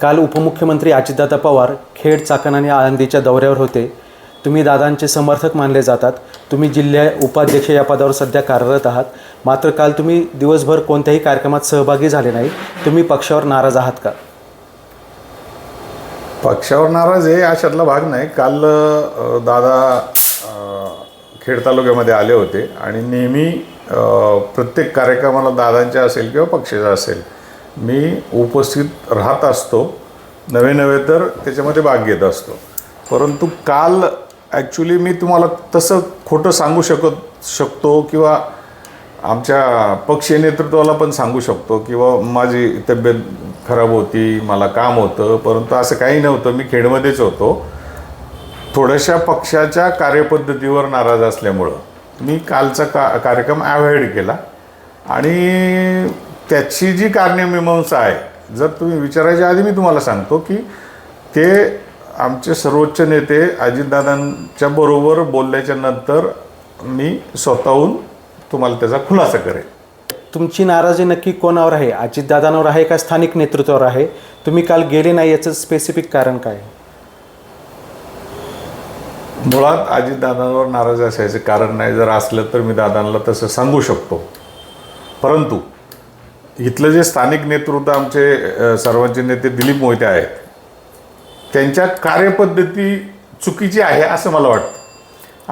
काल उपमुख्यमंत्री अजितदादा पवार खेड चाकण आणि आळंदीच्या दौऱ्यावर होते. तुम्ही दादांचे समर्थक मानले जातात. तुम्ही जिल्हा उपाध्यक्ष या पदावर सध्या कार्यरत आहात. मात्र काल तुम्ही दिवसभर कोणत्याही कार्यक्रमात सहभागी झाले नाही. तुम्ही पक्षावर नाराज आहात का? पक्षावर नाराज हे अशातला भाग नाही. काल दादा खेड तालुक्यामध्ये आले होते आणि नेहमी प्रत्येक कार्यक्रमाला दादांच्या असेल किंवा पक्षाचा असेल. मी उपस्थित राहत असतो नवे नवे तर त्याच्यामध्ये भाग घेत असतो. परंतु काल ॲक्च्युली मी तुम्हाला तसं खोटं सांगू शकत शकतो किंवा आमच्या पक्षीय नेतृत्वाला पण सांगू शकतो किंवा माझी तब्येत खराब होती मला काम होतं परंतु असं काही नव्हतं. मी खेडमध्येच होतो. थोड्याशा पक्षाच्या कार्यपद्धतीवर नाराज असल्यामुळं मी कालचा का कार्यक्रम अवॉइड केला. आणि त्याची जी कार्यमीमांसा आहे जर तुम्ही विचारायच्या आधी मी तुम्हाला सांगतो की ते आमचे सर्वोच्च नेते अजितदादांच्या बरोबर बोलल्याच्या नंतर मी स्वतःहून तुम्हाला त्याचा खुलासा करेन. तुमची नाराजी नक्की कोणावर आहे? अजितदादांवर आहे का? स्थानिक नेतृत्वावर आहे? तुम्ही काल गेले नाही याचं स्पेसिफिक कारण काय? मुळात अजितदादांवर नाराज असायचं कारण नाही. जर असलं तर मी दादांना तसं सांगू शकतो. परंतु इथलं जे स्थानिक नेतृत्व आमचे सर्वांचे नेते दिलीप मोहिते आहेत त्यांच्या कार्यपद्धती चुकीची आहे असं मला वाटतं.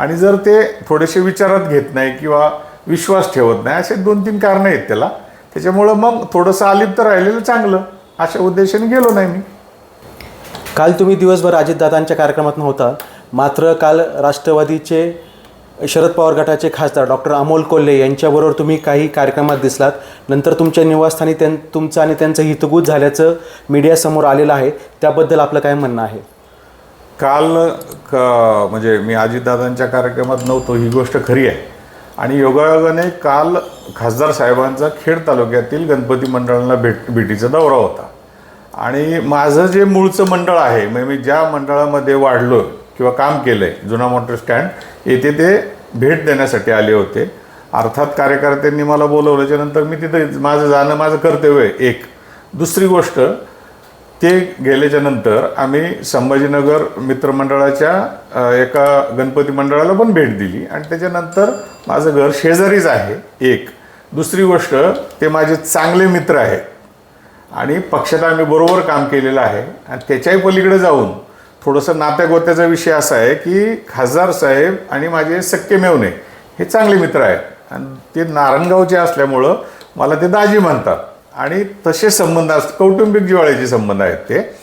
आणि जर ते थोडेसे विचारात घेत नाही किंवा विश्वास ठेवत नाही असे दोन तीन कारणं आहेत त्याला. त्याच्यामुळं मग थोडंसं अलिप्त राहिलेलं चांगलं अशा उद्देशाने गेलो नाही मी. काल तुम्ही दिवसभर अजितदादांच्या कार्यक्रमात नव्हता मात्र काल राष्ट्रवादीचे शरद पवार गटाचे खासदार डॉक्टर अमोल कोल्हे यांच्याबरोबर तुम्ही काही कार्यक्रमात दिसलात. नंतर तुमच्या निवासस्थानी त्यां तुमचं आणि त्यांचं हितगुज झाल्याचं मीडियासमोर आलेलं आहे. त्याबद्दल आपलं काय म्हणणं आहे? काल क म्हणजे मी अजितदादांच्या कार्यक्रमात नव्हतो. ही गोष्ट खरी आहे. आणि योगायोगाने काल खासदार साहेबांचा खेड तालुक्यातील गणपती मंडळांना भेट भेटीचा दौरा होता. आणि माझं जे मूळचं मंडळ आहे म्हणजे मी ज्या मंडळामध्ये वाढलो किंवा काम केलं आहे जुना मोटर स्टँड येथे ते भेट देण्यासाठी आले होते. अर्थात कार्यकर्त्यांनी मला बोलवल्याच्यानंतर मी तिथे माझं जाणं माझं कर्तव्य आहे एक. दुसरी गोष्ट ते गेल्याच्यानंतर आम्ही संभाजीनगर मित्रमंडळाच्या एका गणपती मंडळाला पण भेट दिली आणि त्याच्यानंतर माझं घर शेजारीच आहे एक. दुसरी गोष्ट ते माझे चांगले मित्र आहेत आणि पक्षात आम्ही बरोबर काम केलेलं आहे आणि त्याच्याही पलीकडे जाऊन थोडंसं नात्यागोत्याचा विषय असा आहे की खासदार साहेब आणि माझे सक्के मेवणे हे चांगले मित्र आहेत. आणि ते नारायणगावचे असल्यामुळं मला ते दाजी म्हणतात. आणि तसे संबंध असतात कौटुंबिक जिवाळ्याचे संबंध आहेत ते.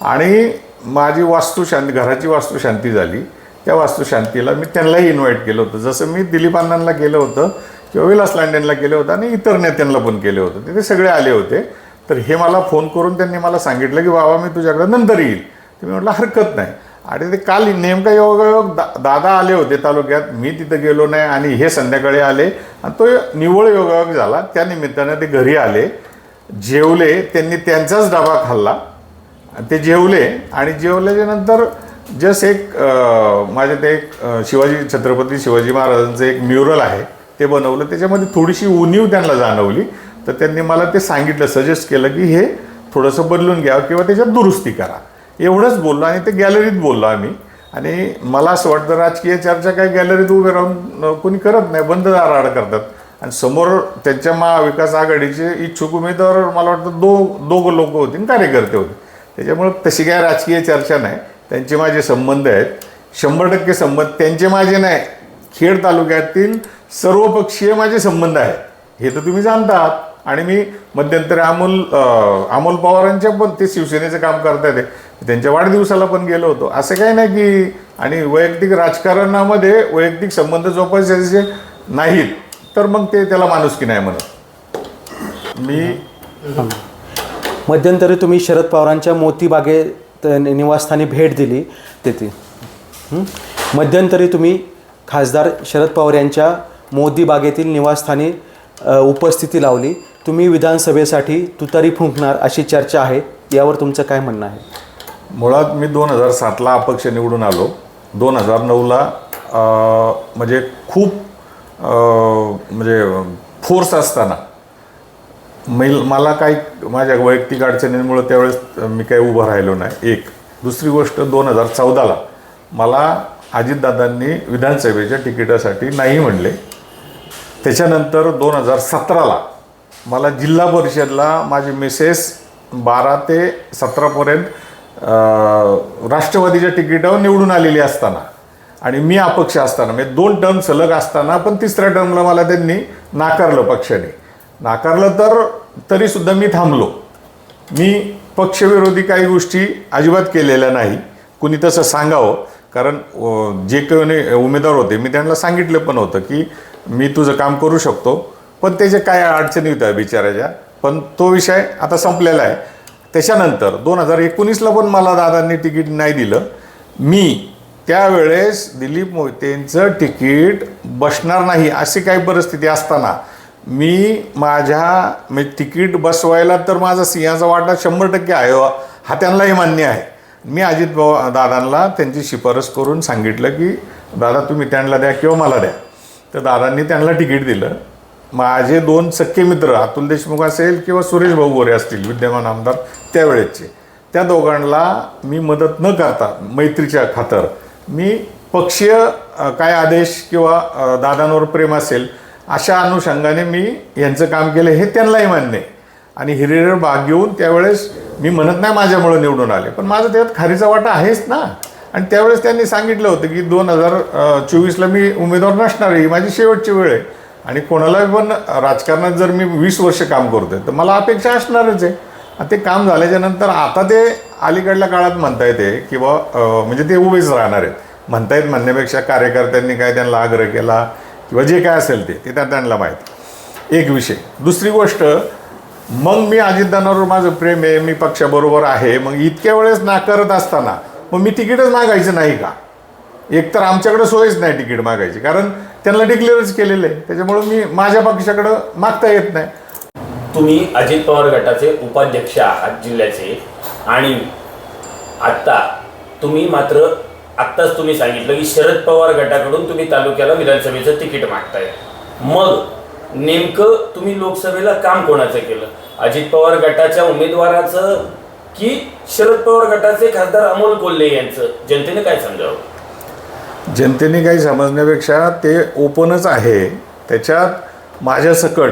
आणि माझी वास्तुशांती घराची वास्तुशांती झाली. त्या वास्तुशांतीला मी त्यांनाही इन्व्हाइट केलं होतं. जसं मी दिलीप अण्णांना केलं होतं किंवा विलास लांडेंना केलं होतं आणि इतर नेत्यांना पण केलं होतं. ते सगळे आले होते. तर हे मला फोन करून त्यांनी मला सांगितलं की बाबा मी तुझ्याकडे नंतर येईल. तर मी म्हटलं हरकत नाही. आणि ते काल नेमका योगायोग दा दादा आले होते तालुक्यात. मी तिथं गेलो नाही आणि हे संध्याकाळी आले. आणि तो निव्वळ योगायोग झाला. त्या निमित्तानं ते घरी आले जेवले. त्यांनी त्यांचाच डबा खाल्ला. आणि ते जेवले. आणि जेवल्याच्या नंतर जस्ट एक माझ्या ते एक शिवाजी छत्रपती शिवाजी महाराजांचं एक म्युरल आहे. ते बनवलं. त्याच्यामध्ये थोडीशी उणीव त्यांना जाणवली. तर त्यांनी मला ते सांगितलं सजेस्ट केलं की हे थोडंसं बदलून घ्या किंवा त्याच्यात दुरुस्ती करा. एवढंच बोललो आणि ते गॅलरीत बोललो आम्ही. आणि मला असं वाटतं राजकीय चर्चा काही गॅलरीत उभे राहून कोणी करत नाही बंद दाराआड करतात. आणि समोर त्यांच्या महाविकास आघाडीचे इच्छुक उमेदवार मला वाटतं दो दोघं लोक होते आणि कार्यकर्ते होते. त्याच्यामुळं तशी काय राजकीय चर्चा नाही. त्यांचे माझे संबंध आहेत. शंभर टक्के संबंध त्यांचे माझे नाही. खेड तालुक्यातील सर्वपक्षीय माझे संबंध आहेत. हे तर तुम्ही जाणतात. आणि मी मध्यंतरी अमोल अमोल पवारांच्या पण ते शिवसेनेचं काम करता येते त्यांच्या वाढदिवसाला पण गेलो होतो. असं काही नाही की आणि वैयक्तिक राजकारणामध्ये वैयक्तिक संबंध जोपासायचे नाहीत तर मग ते त्याला माणूस की नाही म्हणत. मी मध्यंतरी तुम्ही शरद पवारांच्या मोतीबागेत निवासस्थानी भेट दिली तेथे. मध्यंतरी तुम्ही खासदार शरद पवार यांच्या मोदी बागेतील निवासस्थानी उपस्थिती लावली. तुम्ही विधानसभेसाठी तुतारी फुंकणार अशी चर्चा आहे यावर तुमचं काय म्हणणं आहे? मुळात मी दोन हजार सातला अपक्ष निवडून आलो. दोन हजार नऊला म्हणजे खूप म्हणजे फोर्स असताना. मी मला काही माझ्या वैयक्तिक अडचणींमुळे त्यावेळेस मी काही उभं राहिलो नाही. एक. दुसरी गोष्ट दोन हजार चौदाला मला अजितदादांनी विधानसभेच्या तिकिटासाठी नाही म्हणले. त्याच्यानंतर दोन हजार सतराला मला जिल्हा परिषदला माझी मिसेस बारा ते सतरापर्यंत राष्ट्रवादीच्या तिकिटावर निवडून आलेली असताना आणि मी अपक्ष असताना म्हणजे दोन टर्म सलग असताना पण तिसऱ्या टर्मला मला त्यांनी नाकारलं पक्षाने. नाकारलं तर तरीसुद्धा मी थांबलो. मी पक्षविरोधी काही गोष्टी अजिबात केलेल्या नाही. कुणी तसं सांगावं कारण जे कोणी उमेदवार होते मी त्यांना सांगितलं पण होतं की मी तुझं काम करू शकतो पण त्याच्या काय अडचणी होत्या बिचाराच्या पण तो विषय आता संपलेला आहे. त्याच्यानंतर दोन हजार एकोणीसला पण मला दादांनी तिकीट नाही दिलं. मी त्यावेळेस दिलीप मोहितेंचं तिकीट बसणार नाही अशी काही परिस्थिती असताना मी माझ्या मी तिकीट बसवायला तर माझा सिंहाचा वाटा शंभर टक्के आहे हा त्यांनाही मान्य आहे. मी अजित भाऊ दादांना त्यांची शिफारस करून सांगितलं की दादा तुम्ही त्यांना द्या किंवा मला द्या. तर दादांनी त्यांना तिकीट दिलं. माझे दोन सख्खे मित्र अतुल देशमुख असेल किंवा सुरेश भाऊ गोरे असतील विद्यमान आमदार त्यावेळेचे त्या दोघांना मी मदत न करता मैत्रीच्या खातर मी पक्षीय काय आदेश किंवा दादांवर प्रेम असेल अशा अनुषंगाने मी यांचं काम केलं हे त्यांनाही मान्य आहे. आणि हिरियर भाग घेऊन त्यावेळेस मी म्हणत नाही माझ्यामुळं निवडून आले पण माझं त्यात खारीचा वाटा आहेच ना. आणि त्यावेळेस त्यांनी सांगितलं होतं की दोन हजार चोवीसला मी उमेदवार नसणार आहे ही माझी शेवटची वेळ आहे. आणि कोणाला पण राजकारणात जर मी वीस वर्ष काम करतोय तर मला अपेक्षा असणारच आहे. ते काम झाल्याच्यानंतर आता ते अलीकडल्या काळात म्हणता येते किंवा म्हणजे ते उभेच राहणार आहेत. म्हणता येत म्हणण्यापेक्षा कार्यकर्त्यांनी काय त्यांना आग्रह केला किंवा जे काय असेल ते ते त्या- त्यांना माहिती. एक विषय. दुसरी गोष्ट मग मी अजितदानावर माझं प्रेम आहे मी पक्षाबरोबर आहे मग इतक्या वेळेस नाकारत असताना मग मी तिकीटच मागायचं नाही का? एक तर आमच्याकडे सोयच नाही तिकीट मागायची कारण त्यांना डिक्लेअरच केलेलं. आहे त्याच्यामुळं मी माझ्या पक्षाकडं मागता येत नाही. तुम्ही अजित पवार गटाचे उपाध्यक्ष आहात जिल्ह्याचे आणि आत्ता तुम्ही मात्र आत्ताच तुम्ही सांगितलं की शरद पवार गटाकडून तुम्ही तालुक्याला विधानसभेचं तिकीट मागताय. मग नेमकं तुम्ही लोकसभेला काम कोणाचं केलं? अजित पवार गटाच्या उमेदवाराचं की शरद पवार गटाचे खासदार अमोल कोल्हे यांचं? जनतेने काय समजावं? जनतेने काही समजण्यापेक्षा ते ओपनच आहे. त्याच्यात माझ्या सकट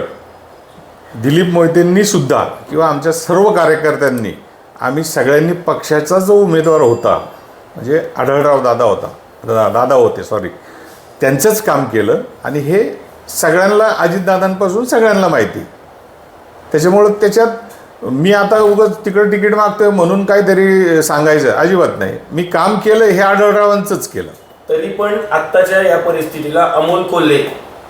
दिलीप मोहितेंनी सुद्धा किंवा आमच्या सर्व कार्यकर्त्यांनी आम्ही सगळ्यांनी पक्षाचा जो उमेदवार होता म्हणजे आढळराव दादा होता दा- दादा होते सॉरी त्यांचंच काम केलं आणि हे सगळ्यांना अजितदादांपासून सगळ्यांना माहिती. त्याच्यामुळं त्याच्यात मी आता उगाच तिकडं तिकीट मागतोय म्हणून काहीतरी सांगायचं अजिबात नाही. मी काम केलं हे आढळरावांचंच केलं. तरी पण आत्ताच्या या परिस्थितीला अमोल कोल्हे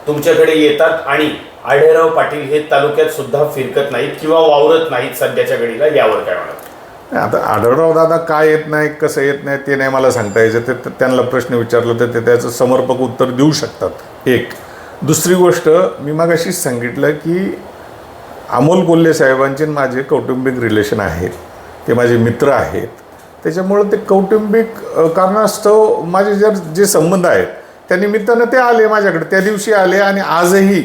तुमच्याकडे येतात आणि आढेराव पाटील हे तालुक्यात सुद्धा फिरकत नाहीत किंवा वावरत नाहीत सध्याच्या घडीला यावर काय म्हणत आता आढळराव दादा काय येत नाही कसं येत नाही ते नाही मला सांगता यायचं. ते त्यांना प्रश्न विचारलं तर ते त्याचं समर्पक उत्तर देऊ शकतात. एक. दुसरी गोष्ट मी मागाशीच सांगितलं की अमोल कोल्हे साहेबांचे माझे कौटुंबिक रिलेशन आहेत. ते माझे मित्र आहेत. त्याच्यामुळं ते कौटुंबिक कारणास्तव माझे जर जे संबंध आहेत त्या निमित्तानं ते आले माझ्याकडे. त्या दिवशी आले आणि आजही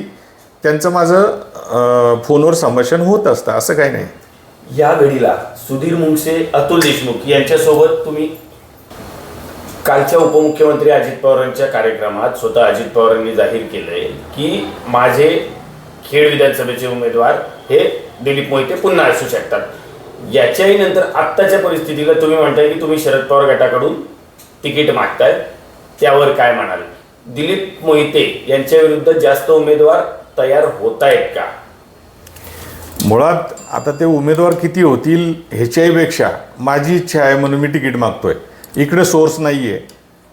त्यांचं माझं फोनवर संभाषण होत असतं. असं काही नाही. या घडीला सुधीर मुंगसे अतुल देशमुख यांच्यासोबत तुम्ही कालच्या उपमुख्यमंत्री अजित पवारांच्या कार्यक्रमात स्वतः अजित पवारांनी जाहीर केलंय की माझे खेड विधानसभेचे उमेदवार हे दिलीप मोहिते पुन्हा असू शकतात. याच्याही नंतर आत्ताच्या परिस्थितीला तुम्ही म्हणताय की तुम्ही शरद पवार गटाकडून तिकीट मागताय. त्यावर काय म्हणाल? दिलीप मोहिते यांच्या विरुद्ध जास्त उमेदवार तयार होत आहेत का? मुळात आता ते उमेदवार किती होतील ह्याच्याही पेक्षा माझी इच्छा आहे म्हणून मी तिकीट मागतोय. इकडे सोर्स नाही आहे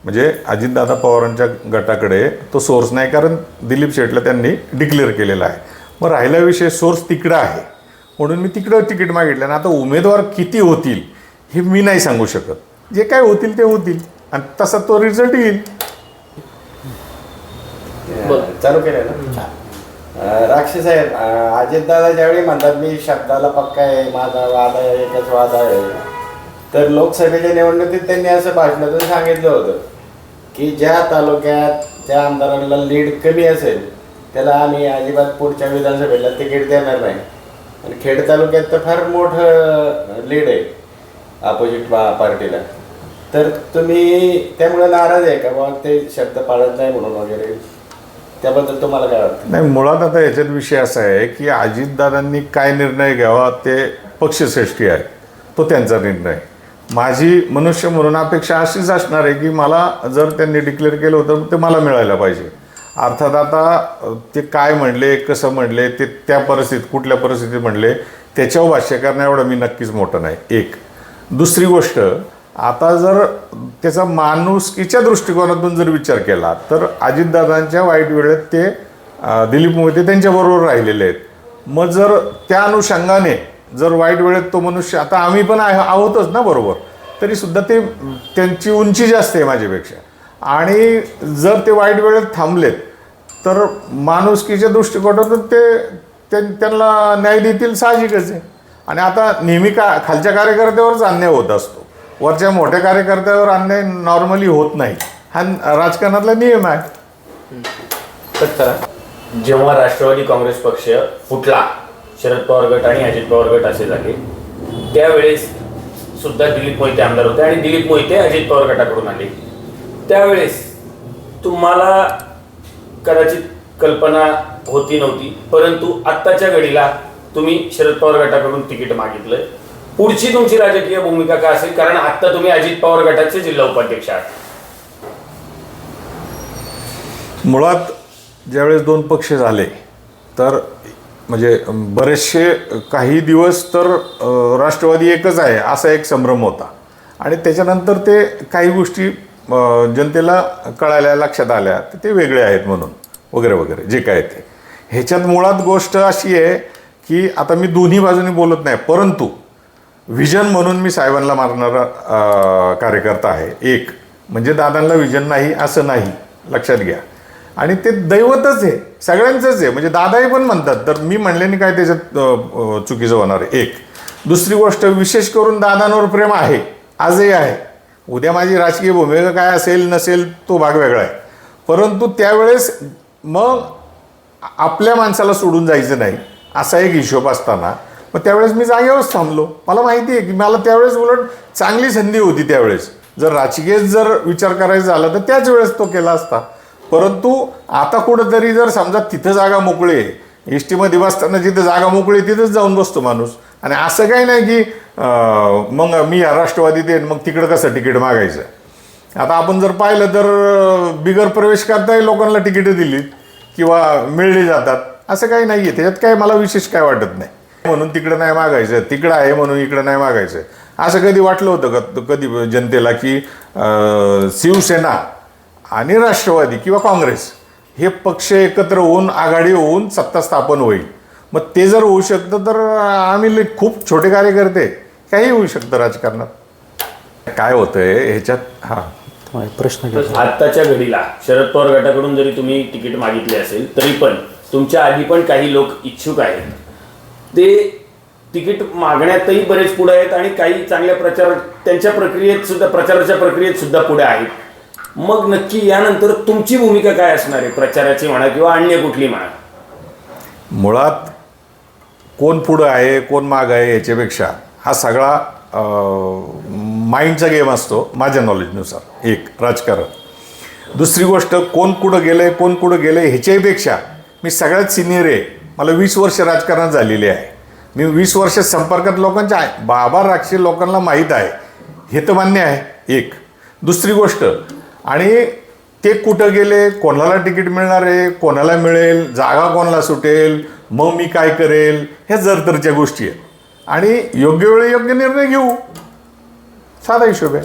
म्हणजे अजितदादा पवारांच्या गटाकडे तो सोर्स नाही कारण दिलीप शेटला त्यांनी डिक्लेअर केलेला आहे. मग राहिला विषय सोर्स तिकडं आहे. म्हणून मी तिकडं तिकीट मागितलं. आणि आता उमेदवार किती होतील हे मी नाही सांगू शकत. जे काय होतील ते होतील. आणि तसा तो रिझल्ट येईल. चालू केलं ना? राक्षस साहेब अजितदादा ज्यावेळी म्हणतात मी शब्दाला पक्का आहे माझा वाद आहे एकच वाद आहे. तर लोकसभेच्या निवडणुकीत त्यांनी असं भाषणातून सांगितलं होतं की ज्या तालुक्यात ज्या आमदारांना लीड कमी असेल त्याला आम्ही अजिबात पुढच्या विधानसभेला तिकीट देणार नाही. आणि खेड तालुक्यात तर फार मोठं लीड आहे अपोजिट पार्टीला. तर तुम्ही त्यामुळे नाराज आहे का? बाबा ते शब्द पाळत नाही म्हणून वगैरे. त्याबद्दल तुम्हाला काय वाटतं? नाही मुळात आता याच्यात विषय असा आहे की अजितदादांनी काय निर्णय घ्यावा ते पक्षश्रेष्ठी आहे. तो त्यांचा निर्णय. माझी मनुष्य म्हणून अपेक्षा अशीच असणार आहे की मला जर त्यांनी डिक्लेअर केलं होतं ते मला मिळायला पाहिजे. अर्थात आता ते काय म्हणले कसं म्हणले ते त्या परिस्थितीत कुठल्या परिस्थितीत म्हणले त्याच्यावर भाष्य करणं एवढं मी नक्कीच मोठं नाही. एक. दुसरी गोष्ट आता जर त्याचा माणुसकीच्या दृष्टिकोनातून जर विचार केला तर अजितदादांच्या वाईट वेळेत ते दिलीप मोहिते त्यांच्याबरोबर राहिलेले आहेत. मग जर त्या अनुषंगाने जर वाईट वेळेत तो मनुष्य आता आम्ही पण आहोतच ना बरोबर तरीसुद्धा ते त्यांची उंची जास्त आहे माझ्यापेक्षा. आणि जर ते वाईट वेळेत थांबलेत तर माणुसकीच्या दृष्टिकोनातून ते त्यां- त्यांना न्याय देतील साहजिकच आहे. आणि आता नेहमी का खालच्या कार्यकर्त्यावरच अन्याय होत असतो. वरच्या मोठ्या कार्यकर्त्यावर अन्याय नॉर्मली होत नाही. हा राजकारणातला नियम आहे. जेव्हा राष्ट्रवादी काँग्रेस पक्ष फुटला शरद पवार गट आणि अजित पवार गट असे झाले त्यावेळेस सुद्धा दिलीप मोहिते आमदार होते आणि दिलीप मोहिते अजित पवार गटाकडून आले. त्यावेळेस तुम्हाला कदाचित कल्पना होती नव्हती परंतु आत्ताच्या घडीला तुम्ही शरद पवार गटाकडून तिकीट मागितलंय. पुढची तुमची राजकीय भूमिका काय असेल? कारण आत्ता तुम्ही अजित पवार गटाचे जिल्हा उपाध्यक्ष आहात. मुळात ज्यावेळेस दोन पक्ष झाले तर म्हणजे बरेचसे काही दिवस तर राष्ट्रवादी एकच आहे असा एक संभ्रम होता. आणि त्याच्यानंतर ते काही गोष्टी जनतेला कळायला लक्षात आल्या तर ते वेगळे आहेत म्हणून वगैरे वगैरे जे काय ते. ह्याच्यात मुळात गोष्ट अशी आहे की आता मी दोन्ही बाजूनी बोलत नाही परंतु विजन म्हणून मी साहेबांना मारणारा कार्यकर्ता आहे. एक म्हणजे दादांना विजन नाही असं नाही. लक्षात घ्या. आणि ते दैवतच आहे सगळ्यांचंच आहे. म्हणजे दादाही पण म्हणतात तर मी म्हणल्याने काय त्याच्यात चुकीचं होणार आहे. एक. दुसरी गोष्ट विशेष करून दादांवर प्रेम आहे आजही आहे. उद्या माझी राजकीय भूमिका काय असेल नसेल तो भाग वेगळा आहे. परंतु त्यावेळेस मग आपल्या माणसाला सोडून जायचं नाही असा एक हिशोब असताना मग त्यावेळेस मी जागेवरच थांबलो. मला माहिती आहे की मला त्यावेळेस उलट चांगली संधी होती त्यावेळेस. जर राजकीय जर विचार करायचा झाला तर त्याच वेळेस तो केला असता. परंतु आता कुठंतरी जर समजा तिथं जागा मोकळी आहे एस टीमध्ये बसताना जिथं जागा मोकळी आहे तिथंच जाऊन बसतो माणूस. आणि असं काही नाही की मग मी या राष्ट्रवादीत येईन मग तिकडं कसं तिकीट मागायचं? आता आपण जर पाहिलं तर बिगर प्रवेश करताही लोकांना तिकीटं दिलीत किंवा मिळली जातात. असं काही नाही आहे त्याच्यात काय मला विशेष काय वाटत नाही. म्हणून तिकडं नाही मागायचं. तिकडं आहे म्हणून इकडं नाही मागायचं. असं कधी वाटलं होतं का? कधी जनतेला की शिवसेना आणि राष्ट्रवादी किंवा काँग्रेस हे पक्ष एकत्र होऊन आघाडी होऊन सत्ता स्थापन होईल. मग ते जर होऊ शकतं तर आम्ही लई खूप छोटे कार्यकर्ते आहे. काही होऊ शकतं राजकारणात. काय होतंय ह्याच्यात हां. प्रश्न आत्ताच्या घडीला शरद पवार गटाकडून जरी तुम्ही तिकीट मागितले असेल तरी पण तुमच्या आधी पण काही लोक इच्छुक आहेत. ते तिकीट मागण्यातही बरेच पुढे आहेत आणि काही चांगल्या प्रचार त्यांच्या प्रक्रियेत सुद्धा प्रचाराच्या प्रक्रियेत सुद्धा पुढे आहेत. मग नक्की यानंतर तुमची भूमिका काय असणार आहे? प्रचाराची म्हणा किंवा अन्य कुठली म्हणा? मुळात कोण पुढं आहे कोण माग आहे याच्यापेक्षा हा सगळा माइंडचा गेम असतो माझ्या नॉलेजनुसार एक राजकारण. दुसरी गोष्ट कोण कुठं गेलं आहे कोण कुठं गेलं आहे ह्याच्याहीपेक्षा मी सगळ्यात सिनियर आहे. मला वीस वर्ष राजकारणात झालेली आहे. मी वीस वर्ष संपर्कात लोकांच्या आहे. बाबा राक्षी लोकांना माहीत आहे. हे तर मान्य आहे. एक. दुसरी गोष्ट आणि ते कुठं गेले कोणाला तिकीट मिळणार आहे कोणाला मिळेल जागा कोणाला सुटेल मग मी काय करेल? ह्या जरतरच्या गोष्टी आहेत. आणि योग्य वेळी योग्य निर्णय घेऊ. साधा हिशोब आहे.